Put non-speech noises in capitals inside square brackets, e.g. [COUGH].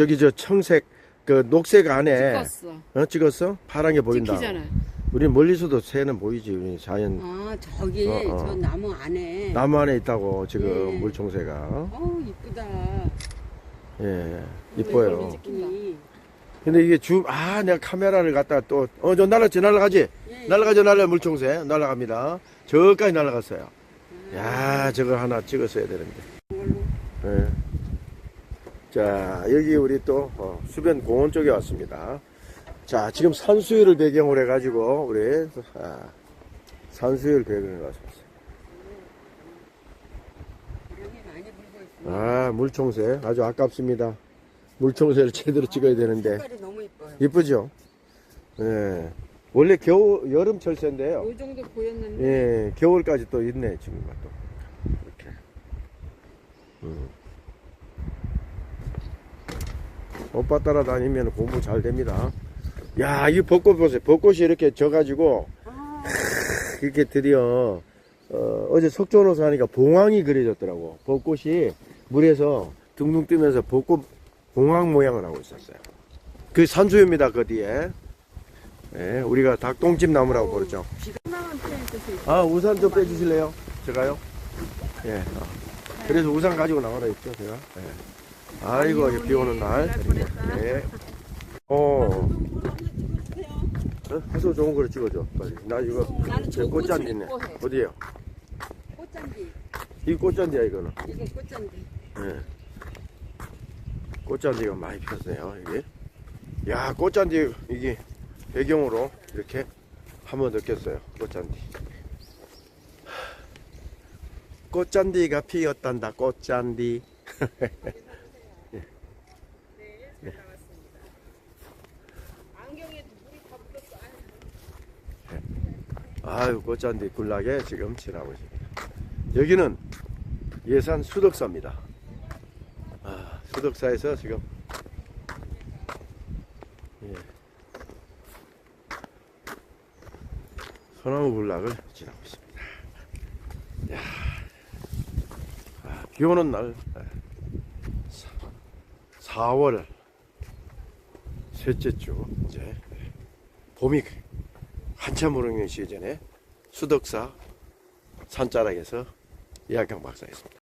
저기 저 청색 그 녹색 안에 찍었어. 어 찍었어? 파란 게 보인다. 찍히잖아. 우리 멀리서도 새는 보이지. 우리 자연 아 저기 어, 어. 저 나무 안에. 나무 안에 있다고 지금 네. 물총새가. 어우 이쁘다. 예, 이뻐요. 느낌이. 근데 이게 줌, 아, 내가 카메라를 갖다가 또, 어, 저 날라지, 날라가지? 예, 날라가죠, 날라, 물총새. 날라갑니다. 저까지 날라갔어요. 야, 저거 하나 찍었어야 되는데. 예. 자, 여기 우리 또, 어, 수변 공원 쪽에 왔습니다. 자, 지금 산수유를 배경으로 해가지고, 우리, 아, 산수유를 배경으로 왔습니다. 아, 물총새. 아주 아깝습니다. 물총새를 제대로 찍어야 되는데. 이쁘죠? 예. 원래 겨울, 여름 철새인데요. 요 정도 보였는데 예, 겨울까지 또 있네, 지금 또. 이렇게. 음. 오빠 따라다니면 공부 잘 됩니다. 야, 이 벚꽃 보세요. 벚꽃이 이렇게 져가지고, 아, 이렇게 드디어, 어, 어제 석촌호수 하니까 봉황이 그려졌더라고. 벚꽃이 물에서 둥둥 뜨면서 벚꽃 봉황 모양을 하고 있었어요. 그 산수유입니다, 그 뒤에. 예, 우리가 닭똥집 나무라고 부르죠. 아, 우산 좀 빼주실래요? 제가요? 예. 어. 그래서 우산 가지고 나가라 했죠, 제가. 예. 아이고, 이비 오는 날. 예. 어. 어? 해서 좋은 거를 찍어줘, 빨리. 나 이거, 제저 꽃잔디 있네. 꽃을 입고 해. 어디에요? 꽃잔디. 이 꽃잔디야, 이거는. 이게 꽃잔디. 예. 꽃잔디가 많이 폈어요, 이게. 야, 꽃잔디, 이게 배경으로 이렇게 한번 느꼈어요, 꽃잔디. 꽃잔디가 피었단다, 꽃잔디. [LAUGHS] 아유, 꽃잔디 굴락에 지금 지나고 있습니다. 여기는 예산 수덕사입니다. 아, 수덕사에서 지금 예. 소나무 군락을 지나고 있습니다. 야, 아, 비 오는 날 아, 사- 4월 셋째 주 이제 봄이 한참 오르는 시즌에 수덕사 산자락에서 이학경 박사였습니다.